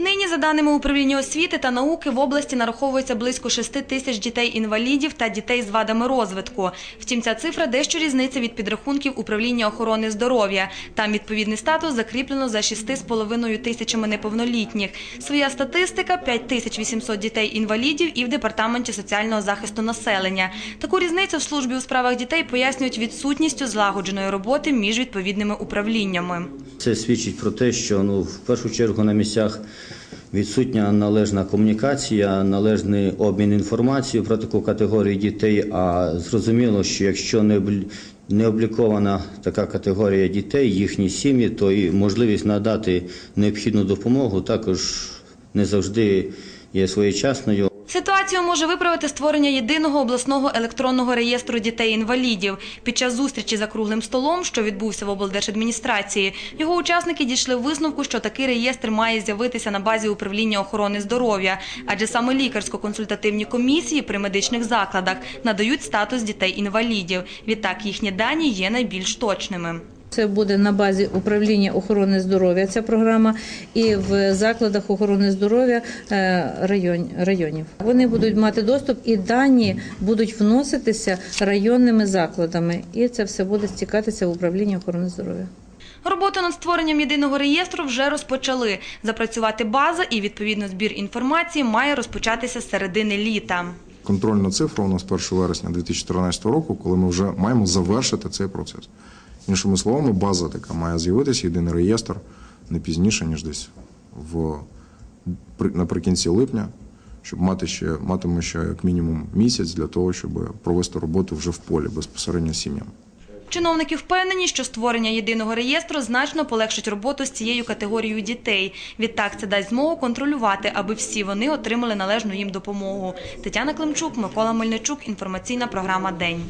Нині, за даними управління освіти та науки, в області нараховується близько 6 тисяч дітей-інвалідів та дітей з вадами розвитку. Втім, ця цифра дещо різниця від підрахунків управління охорони здоров'я. Там відповідний статус закріплено за 6,5 тисячами неповнолітніх. Своя статистика – 5800 дітей-інвалідів і в департаменті соціального захисту населення. Таку різницю в службі у справах дітей пояснюють відсутністю злагодженої роботи між відповідними управліннями. Це свідчить про те, що ну, в першу чергу на місцях відсутня належна комунікація, належний обмін інформацією про таку категорію дітей. А зрозуміло, що якщо не облікована така категорія дітей, їхні сім'ї, то і можливість надати необхідну допомогу також не завжди є своєчасною. Ситуацію може виправити створення єдиного обласного електронного реєстру дітей-інвалідів. Під час зустрічі за круглим столом, що відбувся в облдержадміністрації, його учасники дійшли висновку, що такий реєстр має з'явитися на базі управління охорони здоров'я, адже саме лікарсько-консультативні комісії при медичних закладах надають статус дітей-інвалідів. Відтак їхні дані є найбільш точними. Це буде на базі управління охорони здоров'я. Ця програма і в закладах охорони здоров'я е, район, районів. Вони будуть мати доступ, і дані будуть вноситися районними закладами. І це все буде стікатися в управління охорони здоров'я. Роботу над створенням єдиного реєстру вже розпочали. Запрацювати база і відповідно збір інформації має розпочатися з середини літа. Контрольна цифра у нас 1 вересня 2014 року, коли ми вже маємо завершити цей процес. Іншими словами, база така має з'явитися, єдиний реєстр не пізніше, ніж десь в, при- наприкінці липня, щоб мати ще, матиме ще як мінімум місяць для того, щоб провести роботу вже в полі безпосередньо з сім'ями. Чиновники впевнені, що створення єдиного реєстру значно полегшить роботу з цією категорією дітей. Відтак це дасть змогу контролювати, аби всі вони отримали належну їм допомогу. Тетяна Климчук, Микола Мельничук. Інформаційна програма День.